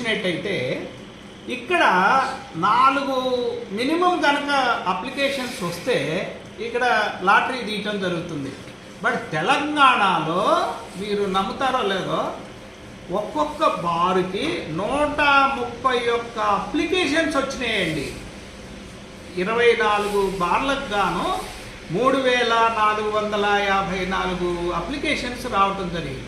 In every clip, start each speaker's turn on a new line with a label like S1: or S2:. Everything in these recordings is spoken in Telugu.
S1: చూసినట్టయితే ఇక్కడ నాలుగు మినిమం కనుక అప్లికేషన్స్ వస్తే ఇక్కడ లాటరీ తీయటం జరుగుతుంది. బట్ తెలంగాణలో మీరు నమ్ముతారో లేదో ఒక్కొక్క బారుకి నూట ముప్పై ఒక్క అప్లికేషన్స్ వచ్చినాయండి. ఇరవై నాలుగు బార్లకు గాను మూడు వేల నాలుగు వందల యాభై నాలుగు అప్లికేషన్స్ రావటం జరిగింది.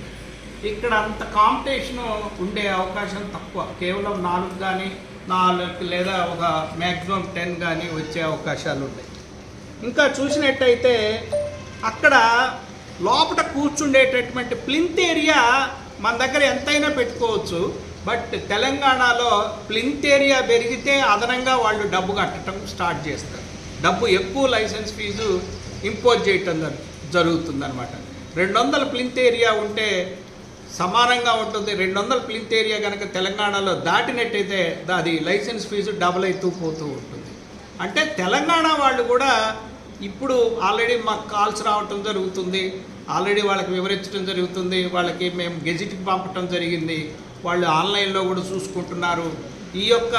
S1: ఇక్కడ అంత కాంపిటీషన్ ఉండే అవకాశం తక్కువ. కేవలం నాలుగు కానీ నాలుగు లేదా ఒక మ్యాక్సిమం టెన్ కానీ వచ్చే అవకాశాలు ఉన్నాయి ఇంకా చూసినట్టయితే అక్కడ లోపల కూర్చుండేటటువంటి ప్లింత్ ఏరియా మన దగ్గర ఎంతైనా పెట్టుకోవచ్చు. బట్ తెలంగాణలో ప్లింత్ ఏరియా పెరిగితే అదనంగా వాళ్ళు డబ్బు కట్టడం స్టార్ట్ చేస్తారు. డబ్బు ఎక్కువ లైసెన్స్ ఫీజు ఇంపోజ్ చేయటం జరుగుతుంది అనమాట రెండు వందల ప్లింత్ ఏరియా ఉంటే సమానంగా ఉంటుంది. రెండు వందల ప్లింత్ ఏరియా కనుక తెలంగాణలో దాటినట్టయితే అది లైసెన్స్ ఫీజు డబుల్ అవుతూ పోతూ ఉంటుంది. అంటే తెలంగాణ వాళ్ళు కూడా ఇప్పుడు ఆల్రెడీ మాకు కాల్స్ రావటం జరుగుతుంది. ఆల్రెడీ వాళ్ళకి వివరించడం జరుగుతుంది. వాళ్ళకి మేము గెజిట్కి పంపటం జరిగింది. వాళ్ళు ఆన్లైన్లో కూడా చూసుకుంటున్నారు. ఈ యొక్క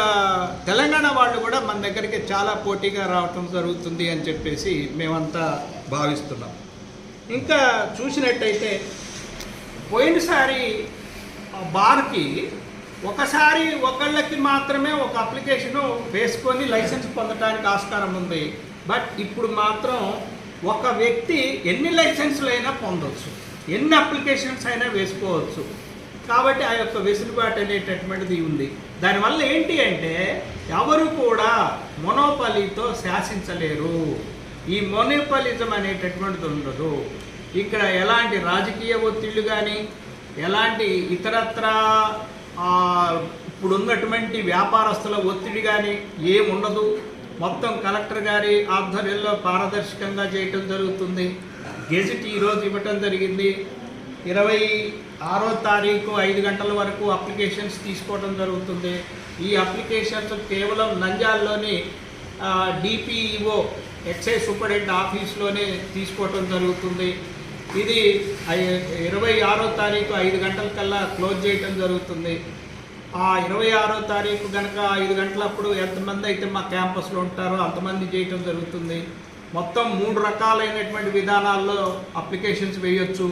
S1: తెలంగాణ వాళ్ళు కూడా మన దగ్గరికి చాలా పోటీగా రావటం జరుగుతుంది అని చెప్పేసి మేమంతా భావిస్తున్నాం. ఇంకా చూసినట్టయితే పోయినసారి బార్కి ఒకసారి ఒకళ్ళకి మాత్రమే ఒక అప్లికేషన్ వేసుకొని లైసెన్స్ పొందడానికి ఆస్కారం ఉంది. బట్ ఇప్పుడు మాత్రం ఒక వ్యక్తి ఎన్ని లైసెన్సులు అయినా పొందవచ్చు ఎన్ని అప్లికేషన్స్ అయినా వేసుకోవచ్చు. కాబట్టి ఆ యొక్క వెసులుబాటు అనేటటువంటిది ఉంది. దానివల్ల ఏంటి అంటే ఎవరు కూడా మొనోపలితో శాసించలేరు. ఈ మొనోపలిజం అనేటటువంటిది ఉండదు. ఇక్కడ ఎలాంటి రాజకీయ ఒత్తిళ్ళు కానీ ఎలాంటి ఇతరత్ర ఇప్పుడున్నటువంటి ఇప్పుడు ఉన్నటువంటి వ్యాపారస్తుల ఒత్తిడి కానీ ఏముండదు. మొత్తం కలెక్టర్ గారి ఆధ్వర్యంలో పారదర్శకంగా చేయటం జరుగుతుంది. గెజిట్ ఈరోజు ఇవ్వటం జరిగింది. ఇరవై ఆరో తారీఖు ఐదు గంటల వరకు అప్లికేషన్స్ తీసుకోవడం జరుగుతుంది. ఈ అప్లికేషన్స్ కేవలం నంజాల్లోని డిపిఈఓ ఎక్సైజ్ సూపరింటెండెంట్ ఆఫీస్లోనే తీసుకోవటం జరుగుతుంది. ఇది ఐ- ఇరవై ఆరో తారీఖు ఐదు గంటల కల్లా క్లోజ్ చేయటం జరుగుతుంది. ఆ ఇరవై ఆరో తారీఖు కనుక ఐదు గంటలప్పుడు ఎంతమంది అయితే మా క్యాంపస్లో ఉంటారో అంతమంది చేయటం జరుగుతుంది. మొత్తం మూడు రకాలైనటువంటి విధానాల్లో అప్లికేషన్స్ వేయొచ్చు.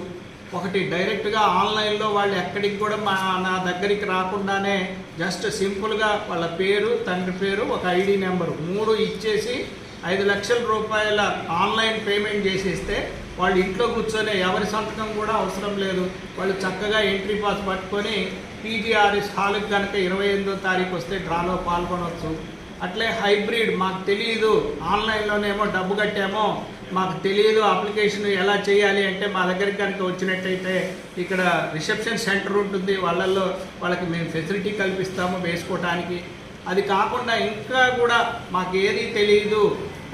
S1: ఒకటి డైరెక్ట్గా ఆన్లైన్లో వాళ్ళు ఎక్కడికి కూడా మా నా దగ్గరికి రాకుండానే జస్ట్ సింపుల్గా వాళ్ళ పేరు తండ్రి పేరు ఒక ఐడి నెంబరు మూడు ఇచ్చేసి ఐదు లక్షల రూపాయల ఆన్లైన్ పేమెంట్ చేసేస్తే వాళ్ళు ఇంట్లో కూర్చొని ఎవరి సంతకం కూడా అవసరం లేదు. వాళ్ళు చక్కగా ఎంట్రీ పాస్ పట్టుకొని పీజీఆర్ఎస్ హాల్కి కనుక ఇరవై ఎనిమిదో తారీఖు వస్తే డ్రాలో పాల్గొనవచ్చు అట్లే హైబ్రిడ్ మాకు తెలియదు ఆన్లైన్లోనేమో డబ్బు కట్టామో మాకు తెలియదు అప్లికేషన్ ఎలా చేయాలి అంటే మా దగ్గరికి కనుక వచ్చినట్టయితే ఇక్కడ రిసెప్షన్ సెంటర్ ఉంటుంది. వాళ్ళల్లో వాళ్ళకి మేము ఫెసిలిటీ కల్పిస్తాము వేసుకోవటానికి అది కాకుండా ఇంకా కూడా మాకు ఏది తెలియదు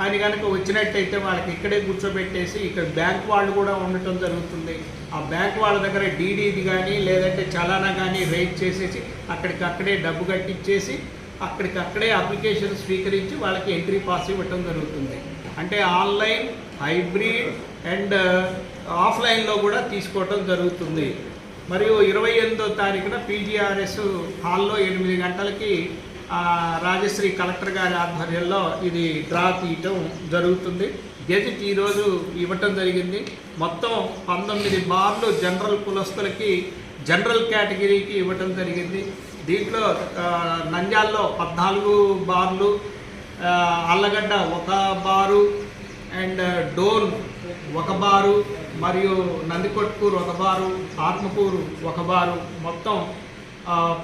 S1: అని కనుక వచ్చినట్టయితే వాళ్ళకి ఇక్కడే కూర్చోబెట్టేసి ఇక్కడ బ్యాంక్ వాళ్ళు కూడా ఉండటం జరుగుతుంది. ఆ బ్యాంక్ వాళ్ళ దగ్గర డీడీది కానీ లేదంటే చలానా కానీ రైట్ చేసేసి అక్కడికి అక్కడే డబ్బు కట్టించేసి అక్కడికక్కడే అప్లికేషన్ స్వీకరించి వాళ్ళకి ఎంట్రీ పాస్ ఇవ్వటం జరుగుతుంది. అంటే ఆన్లైన్ హైబ్రిడ్ అండ్ ఆఫ్లైన్లో కూడా తీసుకోవటం జరుగుతుంది. మరియు ఇరవై ఎనిమిదో తారీఖున పీజీఆర్ఎస్ హాల్లో ఎనిమిది గంటలకి రాజశ్రీ కలెక్టర్ గారి ఆధ్వర్యంలో ఇది డ్రా తీయటం జరుగుతుంది. గెజిట్ ఈరోజు ఇవ్వటం జరిగింది. మొత్తం పంతొమ్మిది బార్లు జనరల్ కులస్తులకి జనరల్ కేటగిరీకి ఇవ్వటం జరిగింది. దీంట్లో నంద్యాల్లో పద్నాలుగు బార్లు అల్లగడ్డ ఒక బారు అండ్ డోన్ ఒక బారు మరియు నందికొట్కూరు ఒక బారు ఆత్మకూరు ఒక బారు. మొత్తం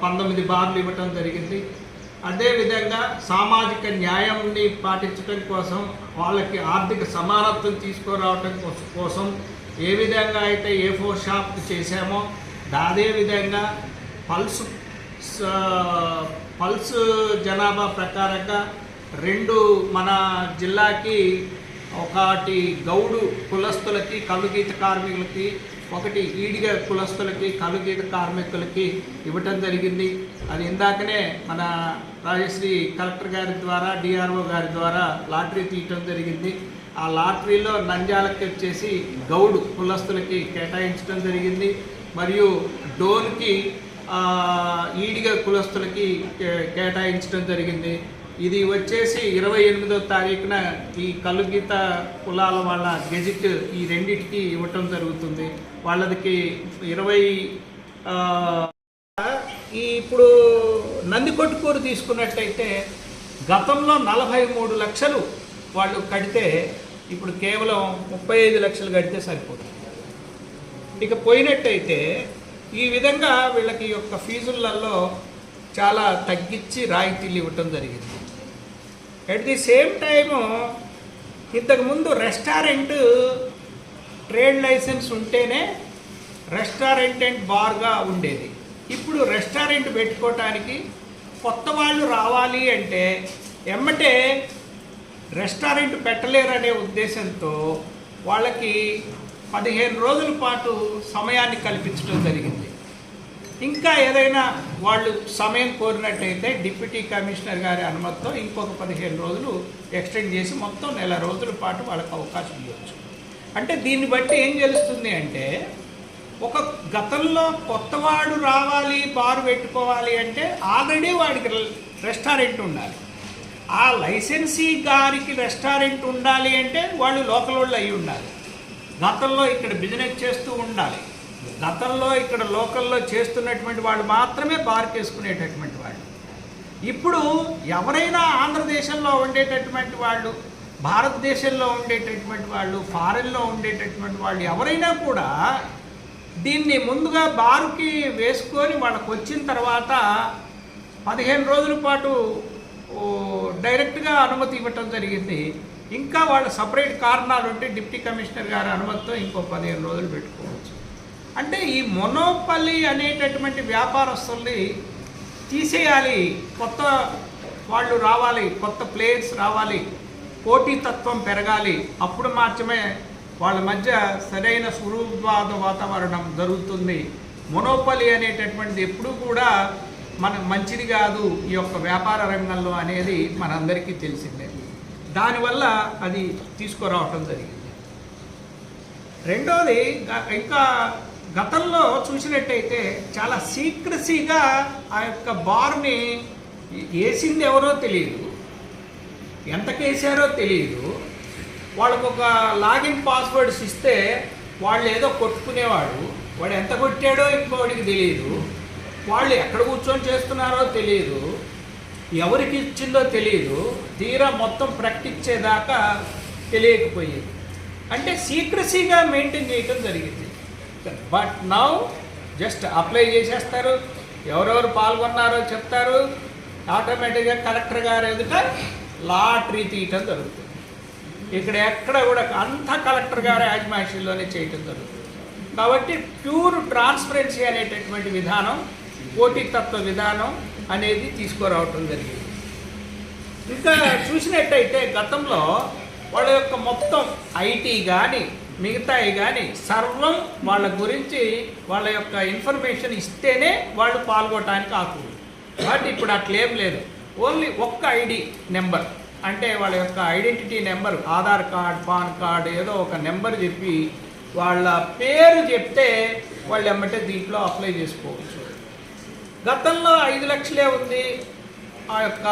S1: పంతొమ్మిది బార్లు ఇవ్వటం జరిగింది. అదేవిధంగా సామాజిక న్యాయంని పాటించడం కోసం వాళ్ళకి ఆర్థిక సమానత్వం తీసుకురావటం కోసం ఏ విధంగా అయితే ఏ ఫోర్ షాప్ చేశామో అదే విధంగా పల్స్ స- పల్స్ జనాభా ప్రకారంగా రెండు మన జిల్లాకి ఒకటి గౌడు కులస్తులకి కలుగీత కార్మికులకి ఒకటి ఈడిగ కులస్తులకి కలుగీత కార్మికులకి ఇవ్వటం జరిగింది. అది ఇందాకనే మన రాజశ్రీ కలెక్టర్ గారి ద్వారా డిఆర్ఓ గారి ద్వారా లాటరీ తీయటం జరిగింది. ఆ లాటరీలో నంద్యాలకి వచ్చేసి గౌడ్ కులస్తులకి కేటాయించడం జరిగింది. మరియు డోన్కి ఈడిగ కులస్తులకి కే- కేటాయించడం జరిగింది. ఇది వచ్చేసి ఇరవై ఎనిమిదో తారీఖున ఈ కలుగీత కులాల వాళ్ళ గెజిట్ ఈ రెండింటికి ఇవ్వటం జరుగుతుంది. వాళ్ళకి ఇరవై ఈ ఇప్పుడు నందికొట్టుకూరు తీసుకున్నట్టయితే గతంలో నలభై మూడు లక్షలు వాళ్ళు కడితే ఇప్పుడు కేవలం ముప్పై ఐదు లక్షలు కడితే సరిపోతుంది. ఇక పోయినట్టయితే ఈ విధంగా వీళ్ళకి ఈ యొక్క ఫీజులలో చాలా తగ్గించి రాయితీలు ఇవ్వటం జరిగింది. ఎట్ ది సేమ్ టైము ఇంతకుముందు రెస్టారెంట్ ట్రేడ్ లైసెన్స్ ఉంటేనే రెస్టారెంట్ అండ్ బార్గా ఉండేది. ఇప్పుడు రెస్టారెంట్ పెట్టుకోవటానికి కొత్త వాళ్ళు రావాలి అంటే ఎమ్మటే రెస్టారెంట్ పెట్టలేరనే ఉద్దేశంతో వాళ్ళకి పదిహేను రోజుల పాటు సమయాన్ని కల్పించడం జరిగింది. ఇంకా ఏదైనా వాళ్ళు సమయం కోరినట్టయితే డిప్యూటీ కమిషనర్ గారి అనుమతితో ఇంకొక పదిహేను రోజులు ఎక్స్టెండ్ చేసి మొత్తం నెల రోజుల పాటు వాళ్ళకి అవకాశం ఇవ్వచ్చు. అంటే దీన్ని బట్టి ఏం తెలుస్తుంది అంటే ఒక గతంలో కొత్తవాడు రావాలి బారు పెట్టుకోవాలి అంటే ఆల్రెడీ వాడికి రెస్టారెంట్ ఉండాలి. ఆ లైసెన్సీ గారికి రెస్టారెంట్ ఉండాలి అంటే వాళ్ళు లోకల్ వాళ్ళు అయి ఉండాలి. గతంలో ఇక్కడ బిజినెస్ చేస్తూ ఉండాలి. గతంలో ఇక్కడ లోకల్లో చేస్తున్నటువంటి వాళ్ళు మాత్రమే బార్కేసుకునేటటువంటి వాళ్ళు. ఇప్పుడు ఎవరైనా ఆంధ్రదేశంలో ఉండేటటువంటి వాళ్ళు భారతదేశంలో ఉండేటటువంటి వాళ్ళు ఫారెన్లో ఉండేటటువంటి వాళ్ళు ఎవరైనా కూడా దీన్ని ముందుగా బారుకి వేసుకొని వాళ్ళకు వచ్చిన తర్వాత పదిహేను రోజుల పాటు డైరెక్ట్గా అనుమతి ఇవ్వటం జరిగింది. ఇంకా వాళ్ళ సపరేట్ కారణాలు ఉంటే డిప్టీ కమిషనర్ గారి అనుమతితో ఇంకో పదిహేను రోజులు పెట్టుకోండి అంటే ఈ మొనోపల్లి అనేటటువంటి వ్యాపారస్తుల్ని తీసేయాలి. కొత్త వాళ్ళు రావాలి కొత్త ప్లేయర్స్ రావాలి పోటీతత్వం పెరగాలి. అప్పుడు మాత్రమే వాళ్ళ మధ్య సరైన స్వరూపవాద వాతావరణం జరుగుతుంది. మొనోపలి అనేటటువంటిది ఎప్పుడూ కూడా మన మంచిది కాదు ఈ యొక్క వ్యాపార రంగంలో అనేది మనందరికీ తెలిసిందే. దానివల్ల అది తీసుకురావటం జరిగింది. రెండోది ఇంకా గతంలో చూసినట్టయితే చాలా సీక్రసీగా ఆ యొక్క బార్ని వేసింది ఎవరో తెలియదు. ఎంతకేసారో తెలియదు. వాళ్ళకు ఒక లాగిన్ పాస్వర్డ్స్ ఇస్తే వాళ్ళు ఏదో కొట్టుకునేవాడు. వాడు ఎంత కొట్టాడో ఇంకోడికి తెలియదు. వాళ్ళు ఎక్కడ కూర్చొని చేస్తున్నారో తెలియదు. ఎవరికి ఇచ్చిందో తెలియదు. తీరా మొత్తం ప్రకటించేదాకా తెలియకపోయేది. అంటే సీక్రసీగా మెయింటైన్ చేయటం జరిగింది. బట్ నౌ జస్ట్ అప్లై చేసేస్తారు. ఎవరెవరు పాల్గొన్నారో చెప్తారు. ఆటోమేటిక్గా కలెక్టర్ గారు ఎదుట లాటరీ తీయటం జరుగుతుంది. ఇక్కడ ఎక్కడ కూడా అంతా కలెక్టర్ గారి యాజమాన్యంలోనే చేయటం జరుగుతుంది. కాబట్టి ప్యూర్ ట్రాన్స్పరెన్సీ అనేటటువంటి విధానం పోటీతత్వ విధానం అనేది తీసుకురావటం జరిగింది. ఇంకా చూసినట్టయితే గతంలో వాళ్ళ యొక్క మొత్తం ఐటీ కానీ మిగతాయి కానీ సర్వం వాళ్ళ గురించి వాళ్ళ యొక్క ఇన్ఫర్మేషన్ ఇస్తేనే వాళ్ళు పాల్గొనడానికి ఆకు బట్ ఇప్పుడు అట్లేం లేదు. ఓన్లీ ఒక్క ఐడి నెంబర్. అంటే వాళ్ళ యొక్క identity number Aadhaar card PAN card ఏదో ఒక నెంబర్ చెప్పి వాళ్ళ పేరు చెప్తే వాళ్ళు ఎమ్మటే దీంట్లో అప్లై చేసుకోవచ్చు. గతంలో ఐదు లక్షలే ఉంది. ఆ యొక్క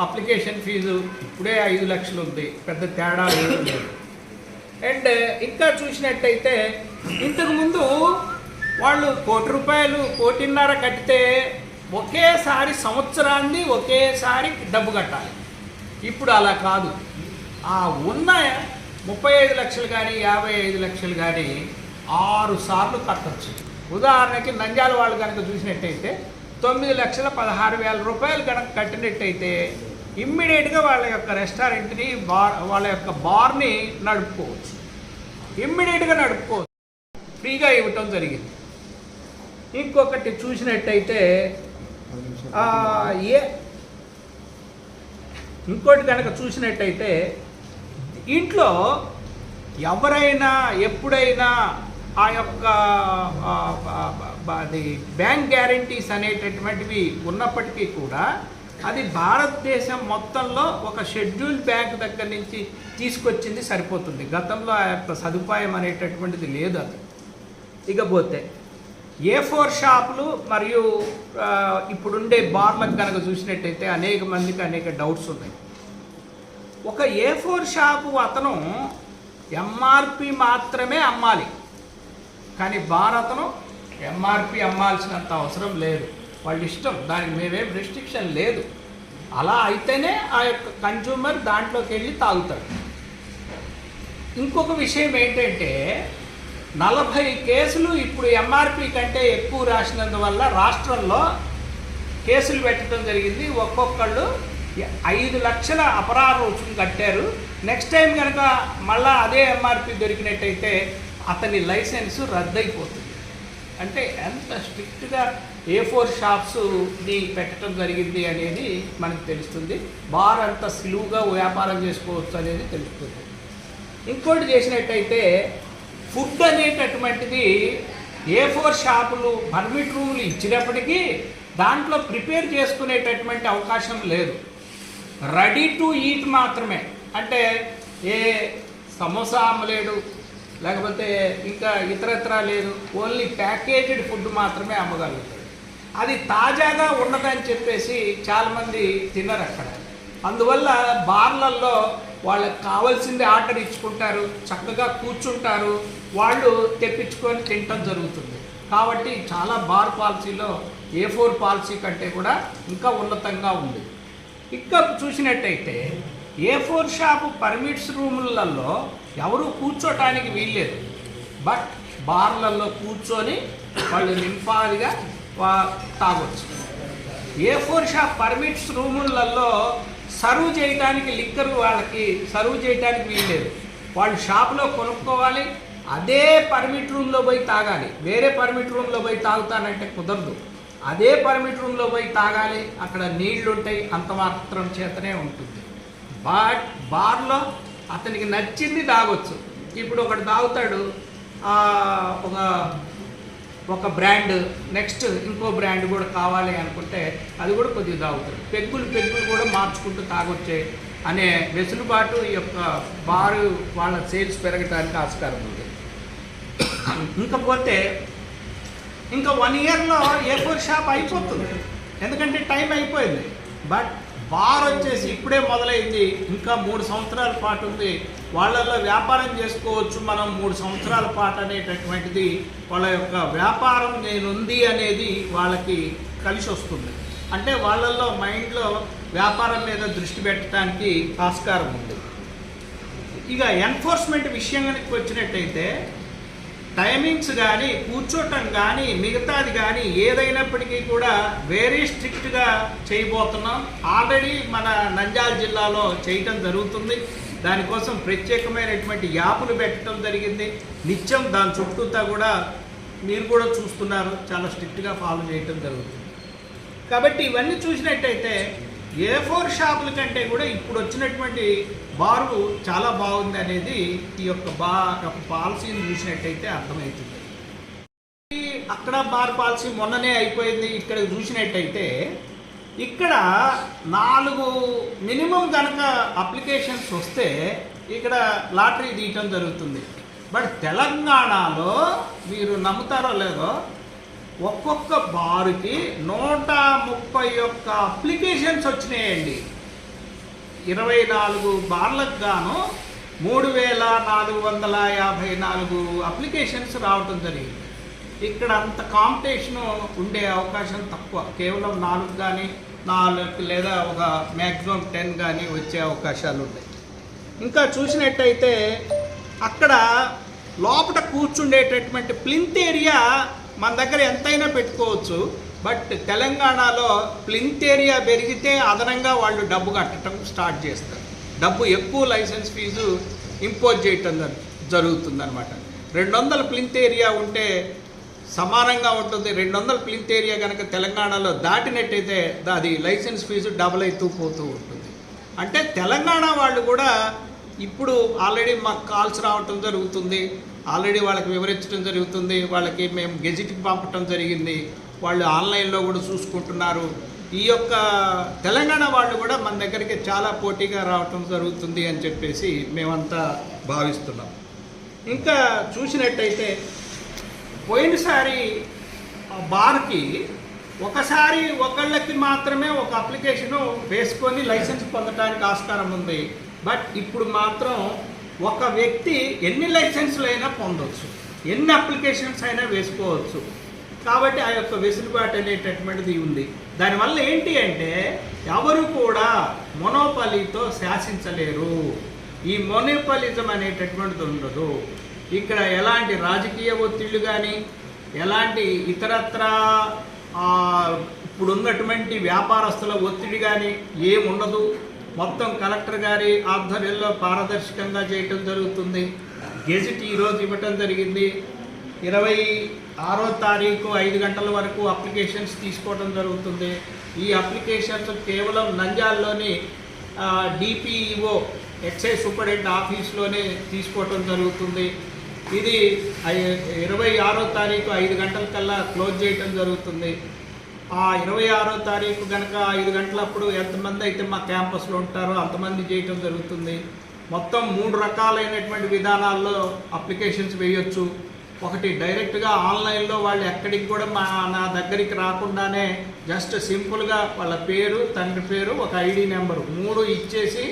S1: అప్లికేషన్ ఫీజు ఇప్పుడే ఐదు లక్షలు ఉంది. పెద్ద తేడా లేదు. అండ్ ఇంకా చూసినట్టయితే ఇంతకుముందు వాళ్ళు కోటి రూపాయలు కోటిన్నర కట్టితే ఒకేసారి సంవత్సరాన్ని ఒకేసారి డబ్బు కట్టాలి. ఇప్పుడు అలా కాదు. ఆ ఉన్న ముప్పై ఐదు లక్షలు కానీ యాభై ఐదు లక్షలు కానీ ఆరు సార్లు కట్టచ్చు. ఉదాహరణకి నంద్యాల వాళ్ళు కనుక చూసినట్టయితే తొమ్మిది లక్షల పదహారు వేల రూపాయలు కనుక కట్టినట్టయితే ఇమ్మీడియట్గా వాళ్ళ యొక్క రెస్టారెంట్ని బార్ వాళ్ళ యొక్క బార్ని నడుపుకోవచ్చు. ఇమ్మీడియట్గా నడుపుకోవచ్చు. ఫ్రీగా ఇవ్వటం జరిగింది. ఇంకొకటి చూసినట్టయితే ఏ ఇంకోటి కనుక చూసినట్టయితే ఇంట్లో ఎవరైనా ఎప్పుడైనా ఆ యొక్క అది బ్యాంక్ గ్యారంటీస్ అనేటటువంటివి ఉన్నప్పటికీ కూడా అది భారతదేశం మొత్తంలో ఒక షెడ్యూల్ బ్యాంక్ దగ్గర నుంచి తీసుకొచ్చింది సరిపోతుంది. గతంలో ఆ యొక్క సదుపాయం అనేటటువంటిది లేదు అది. ఇకపోతే ఏ ఫోర్ షాపులు మరియు ఇప్పుడుండే బార్లకు కనుక చూసినట్టయితే అనేక మందికి అనేక డౌట్స్ ఉన్నాయి. ఒక ఏ ఫోర్ షాపు అతను ఎంఆర్పి మాత్రమే అమ్మాలి. కానీ బార్ అతను ఎంఆర్పి అమ్మాల్సినంత అవసరం లేదు. వాళ్ళ ఇష్టం. దానికి మేమేం రిస్ట్రిక్షన్ లేదు. అలా అయితేనే ఆ యొక్క కన్జ్యూమర్ దాంట్లోకి వెళ్ళి తాగుతాడు. ఇంకొక విషయం ఏంటంటే నలభై కేసులు ఇప్పుడు ఎంఆర్పి కంటే ఎక్కువ రాసినందువల్ల రాష్ట్రంలో కేసులు పెట్టడం జరిగింది. ఒక్కొక్కళ్ళు ఐదు లక్షల అపరాధ రుసుము కట్టారు. నెక్స్ట్ టైం కనుక మళ్ళా అదే ఎంఆర్పి దొరికినట్టయితే అతని లైసెన్స్ రద్దయిపోతుంది. అంటే ఎంత స్ట్రిక్ట్గా ఏ ఫోర్ షాప్స్ని పెట్టడం జరిగింది అనేది మనకు తెలుస్తుంది. బార్ అంత సులువుగా వ్యాపారం చేసుకోవచ్చు అనేది తెలుస్తుంది. ఇంకోటి చేసినట్టయితే ఫుడ్ అనేటటువంటిది ఏ ఫోర్ షాపులు పర్మిట్ రూములు ఇచ్చినప్పటికీ దాంట్లో ప్రిపేర్ చేసుకునేటటువంటి అవకాశం లేదు. రెడీ టు ఈట్ మాత్రమే. అంటే ఏ సమోసా అమ్మలేడు లేకపోతే ఇంకా ఇతరత్ర లేదు. ఓన్లీ ప్యాకేజ్డ్ ఫుడ్ మాత్రమే అమ్మగలుగుతాడు అది తాజాగా ఉండదని చెప్పేసి చాలామంది తినరు అక్కడ. అందువల్ల బార్లల్లో వాళ్ళకి కావాల్సింది ఆర్డర్ ఇచ్చుకుంటారు చక్కగా కూర్చుంటారు వాళ్ళు తెప్పించుకొని తినటం జరుగుతుంది. కాబట్టి చాలా బార్ పాలసీలో ఏ ఫోర్ పాలసీ కంటే కూడా ఇంకా ఉన్నతంగా ఉంది. ఇంకా చూసినట్టయితే ఏ ఫోర్ షాపు పర్మిట్స్ రూములలో ఎవరు కూర్చోటానికి వీల్లేదు. బట్ బార్లలో కూర్చొని వాళ్ళు నింపాదిగా తాగొచ్చు. ఏ ఫోర్ షాప్ పర్మిట్స్ రూములలో సర్వ్ చేయడానికి లిక్కర్ వాళ్ళకి సర్వ్ చేయడానికి వీల్లేదు వాళ్ళు షాప్లో కొనుక్కోవాలి అదే పర్మిట్ రూమ్లో పోయి తాగాలి. వేరే పర్మిట్ రూమ్లో పోయి తాగుతానంటే కుదరదు. అదే పర్మిట్ రూమ్లో పోయి తాగాలి అక్కడ నీళ్ళు ఉంటాయి అంత మాత్రం చేతనే ఉంటుంది. బట్ బార్లో అతనికి నచ్చింది తాగొచ్చు. ఇప్పుడు ఒకడు తాగుతాడు ఒక ఒక బ్రాండ్ నెక్స్ట్ ఇంకో బ్రాండ్ కూడా కావాలి అనుకుంటే అది కూడా కొద్దిగా తాగుతాడు పెగ్గులు పెగ్గులు కూడా మార్చుకుంటూ తాగొచ్చే అనే వెసులుబాటు ఈ యొక్క బారు వాళ్ళ సేల్స్ పెరగడానికి ఆస్కారం ఉంది. ఇంకపోతే ఇంకా వన్ ఇయర్లో ఏ ఫోర్ షాప్ అయిపోతుంది. ఎందుకంటే టైం అయిపోయింది. బట్ బార్ వచ్చేసి ఇప్పుడే మొదలైంది. ఇంకా మూడు సంవత్సరాల పాటు ఉంది. వాళ్ళల్లో వ్యాపారం చేసుకోవచ్చు మనం మూడు సంవత్సరాల పాటు అనేటటువంటిది వాళ్ళ యొక్క వ్యాపారం నేనుంది అనేది వాళ్ళకి కలిసి వస్తుంది. అంటే వాళ్ళల్లో మైండ్లో వ్యాపారం మీద దృష్టి పెట్టడానికి ఆస్కారం ఉంది. ఇక ఎన్ఫోర్స్మెంట్ విషయానికి వచ్చినట్టయితే టైమింగ్స్ కానీ కూర్చోటం కానీ మిగతాది కానీ ఏదైనప్పటికీ కూడా వెరీ స్ట్రిక్ట్గా చేయబోతున్నాం. ఆల్రెడీ మన నంద్యాల జిల్లాలో చేయటం జరుగుతుంది. దానికోసం ప్రత్యేకమైనటువంటి యాప్లు పెట్టడం జరిగింది. నిత్యం దాని చుట్టూతా కూడా మీరు కూడా చూస్తున్నారు. చాలా స్ట్రిక్ట్గా ఫాలో చేయటం జరుగుతుంది. కాబట్టి ఇవన్నీ చూసినట్టయితే ఏ ఫోర్ షాపుల కంటే కూడా ఇప్పుడు వచ్చినటువంటి బారు చాలా బాగుంది అనేది ఈ యొక్క బా పాలసీని చూసినట్టయితే అర్థమవుతుంది. అక్కడ బార్ పాలసీ మొన్ననే అయిపోయింది ఇక్కడ చూసినట్టయితే ఇక్కడ నాలుగు మినిమం కనుక అప్లికేషన్స్ వస్తే ఇక్కడ లాటరీ తీయటం జరుగుతుంది. బట్ తెలంగాణలో మీరు నమ్ముతారో లేదో ఒక్కొక్క బారుకి నూట ముప్పై ఒక్క అప్లికేషన్స్ వచ్చినాయండి. ఇరవై నాలుగు బార్లకు గాను మూడు వేల నాలుగు వందల యాభై నాలుగు అప్లికేషన్స్ రావటం జరిగింది. ఇక్కడ అంత కాంపిటీషన్ ఉండే అవకాశం తక్కువ. కేవలం నాలుగు కానీ నాలుగు లేదా ఒక మ్యాక్సిమం టెన్ కానీ వచ్చే అవకాశాలు ఉన్నాయి ఇంకా చూసినట్టయితే అక్కడ లోపల కూర్చుండేటటువంటి ప్లింత్ ఏరియా మన దగ్గర ఎంతైనా పెట్టుకోవచ్చు బట్ తెలంగాణలో ప్లింత్ ఏరియా పెరిగితే అదనంగా వాళ్ళు డబ్బు కట్టడం స్టార్ట్ చేస్తారు. డబ్బు ఎక్కువ లైసెన్స్ ఫీజు ఇంపోజ్ చేయటం జరుగుతుంది అనమాట రెండు వందల ప్లింత్ ఏరియా ఉంటే సమానంగా ఉంటుంది. రెండు వందల ప్లింత్ ఏరియా కనుక తెలంగాణలో దాటినట్టయితే అది లైసెన్స్ ఫీజు డబుల్ అవుతూ పోతూ ఉంటుంది. అంటే తెలంగాణ వాళ్ళు కూడా ఇప్పుడు ఆల్రెడీ మాకు కాల్స్ రావటం జరుగుతుంది. ఆల్రెడీ వాళ్ళకి వివరించడం జరుగుతుంది వాళ్ళకి మేము గెజిట్కి పంపటం జరిగింది వాళ్ళు ఆన్లైన్లో కూడా చూసుకుంటున్నారు. ఈ యొక్క తెలంగాణ వాళ్ళు కూడా మన దగ్గరికి చాలా పోటీగా రావటం జరుగుతుంది అని చెప్పేసి మేమంతా భావిస్తున్నాం. ఇంకా చూసినట్టయితే పోయినసారి బార్కి ఒకసారి ఒకళ్ళకి మాత్రమే ఒక అప్లికేషన్ వేసుకొని లైసెన్స్ పొందడానికి ఆస్కారం ఉంది. బట్ ఇప్పుడు మాత్రం ఒక వ్యక్తి ఎన్ని లైసెన్సులు అయినా పొందవచ్చు ఎన్ని అప్లికేషన్స్ అయినా వేసుకోవచ్చు. కాబట్టి ఆ యొక్క వెసులుబాటు అనేటటువంటిది ఉంది. దానివల్ల ఏంటి అంటే ఎవరు కూడా మొనోపలితో శాసించలేరు. ఈ మొనోపలిజం అనేటటువంటిది ఉండదు. ఇక్కడ ఎలాంటి రాజకీయ ఒత్తిళ్ళు కానీ ఎలాంటి ఇతరత్ర ఇప్పుడున్నటువంటి ఇప్పుడు ఉన్నటువంటి వ్యాపారస్తుల ఒత్తిడి కానీ ఏముండదు. మొత్తం కలెక్టర్ గారి ఆధ్వర్యంలో పారదర్శకంగా చేయటం జరుగుతుంది. గెజిట్ ఈరోజు ఇవ్వటం జరిగింది. ఇరవై ఆరో తారీఖు ఐదు గంటల వరకు అప్లికేషన్స్ తీసుకోవడం జరుగుతుంది. ఈ అప్లికేషన్స్ కేవలం నంజాల్లోని డిపిఈఓ ఎక్సైజ్ సూపరింటెండెంట్ ఆఫీస్లోనే తీసుకోవటం జరుగుతుంది. ఇది ఇరవై ఆరో తారీఖు ఐదు గంటల కల్లా క్లోజ్ చేయటం జరుగుతుంది. ఆ ఇరవై ఆరో తారీఖు కనుక ఐదు గంటలప్పుడు ఎంతమంది అయితే మా క్యాంపస్లో ఉంటారో అంతమంది చేయటం జరుగుతుంది. మొత్తం మూడు రకాలైనటువంటి విధానాల్లో అప్లికేషన్స్ వేయొచ్చు. ఒకటి డైరెక్ట్గా ఆన్లైన్లో వాళ్ళు ఎక్కడికి కూడా మా నా దగ్గరికి రాకుండానే జస్ట్ సింపుల్గా వాళ్ళ పేరు తండ్రి పేరు ఒక ఐడి నెంబరు మూడు ఇచ్చేసి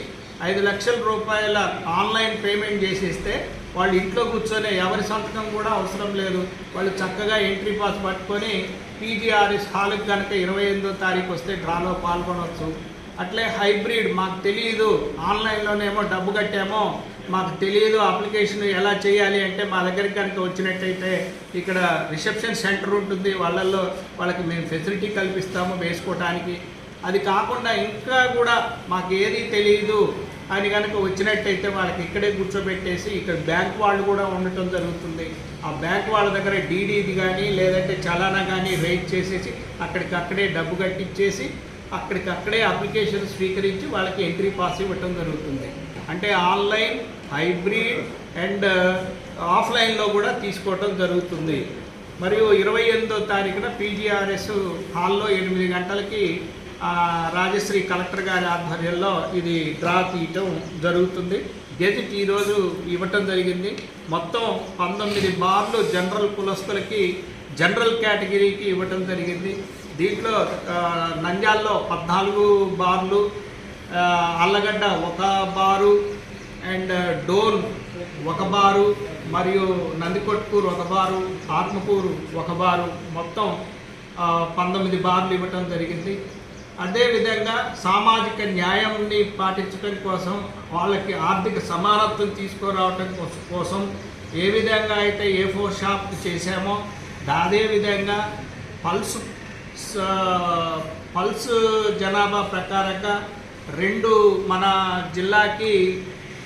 S1: ఐదు లక్షల రూపాయల ఆన్లైన్ పేమెంట్ చేసేస్తే వాళ్ళు ఇంట్లో కూర్చొని ఎవరి సంతకం కూడా అవసరం లేదు. వాళ్ళు చక్కగా ఎంట్రీ పాస్ పట్టుకొని పీజీఆర్ఎస్ హాల్కి కనుక ఇరవై ఎనిమిదో తారీఖు వస్తే డ్రాలో పాల్గొనవచ్చు అట్లే హైబ్రిడ్ మాకు తెలియదు ఆన్లైన్లోనేమో డబ్బు కట్టామో మాకు తెలియదు అప్లికేషన్ ఎలా చేయాలి అంటే మా దగ్గరికి కనుక వచ్చినట్టయితే ఇక్కడ రిసెప్షన్ సెంటర్ ఉంటుంది. వాళ్ళల్లో వాళ్ళకి మేము ఫెసిలిటీ కల్పిస్తాము వేసుకోవటానికి అది కాకుండా ఇంకా కూడా మాకు ఏది తెలియదు అని కనుక వచ్చినట్టయితే వాళ్ళకి ఇక్కడే కూర్చోబెట్టేసి ఇక్కడ బ్యాంక్ వాళ్ళు కూడా ఉండటం జరుగుతుంది. ఆ బ్యాంక్ వాళ్ళ దగ్గర డీడీది కానీ లేదంటే చలానా కానీ రైట్ చేసేసి అక్కడికి అక్కడే డబ్బు కట్టించేసి అక్కడికక్కడే అప్లికేషన్ స్వీకరించి వాళ్ళకి ఎంట్రీ పాస్ ఇవ్వటం జరుగుతుంది. అంటే ఆన్లైన్ హైబ్రిడ్ అండ్ ఆఫ్లైన్లో కూడా తీసుకోవటం జరుగుతుంది. మరియు ఇరవై ఎనిమిదో తారీఖున పీజీఆర్ఎస్ హాల్లో ఎనిమిది గంటలకి రాజశ్రీ కలెక్టర్ గారి ఆధ్వర్యంలో ఇది డ్రా తీయటం జరుగుతుంది. గెజిట్ ఈరోజు ఇవ్వటం జరిగింది. మొత్తం పంతొమ్మిది బార్లు జనరల్ కులస్తులకి జనరల్ కేటగిరీకి ఇవ్వటం జరిగింది. దీంట్లో నంద్యాల్లో పద్నాలుగు బార్లు అల్లగడ్డ ఒక బారు అండ్ డోన్ ఒక బారు మరియు నందికొట్కూరు ఒక బారు ఆత్మకూరు ఒక బారు. మొత్తం పంతొమ్మిది బార్లు ఇవ్వటం జరిగింది. అదేవిధంగా సామాజిక న్యాయంని పాటించడం కోసం వాళ్ళకి ఆర్థిక సమానత్వం తీసుకురావటం కోసం ఏ విధంగా అయితే ఏ ఫోర్ షాప్ చేశామో అదే విధంగా పల్స్ స- పల్స్ జనాభా ప్రకారంగా రెండు మన జిల్లాకి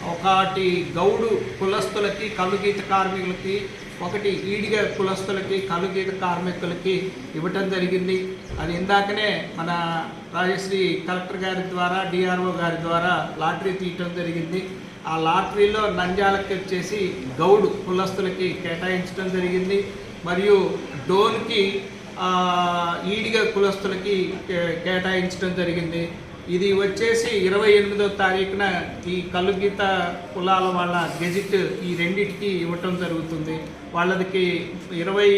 S1: ఒకటి గౌడు కులస్తులకి కలుగీత కార్మికులకి ఒకటి ఈడిగ కులస్తులకి కలుగీత కార్మికులకి ఇవ్వటం జరిగింది. అది ఇందాకనే మన రాజశ్రీ కలెక్టర్ గారి ద్వారా డిఆర్ఓ గారి ద్వారా లాటరీ తీయటం జరిగింది. ఆ లాటరీలో నంద్యాలకి వచ్చేసి గౌడు కులస్తులకి కేటాయించడం జరిగింది. మరియు డోన్కి ఈడిగ కులస్తులకి కే- కేటాయించడం జరిగింది. ఇది వచ్చేసి ఇరవై ఎనిమిదో తారీఖున ఈ కలుగీత కులాల వాళ్ళ గెజిట్ ఈ రెండింటికి ఇవ్వటం జరుగుతుంది. వాళ్ళకి ఇరవై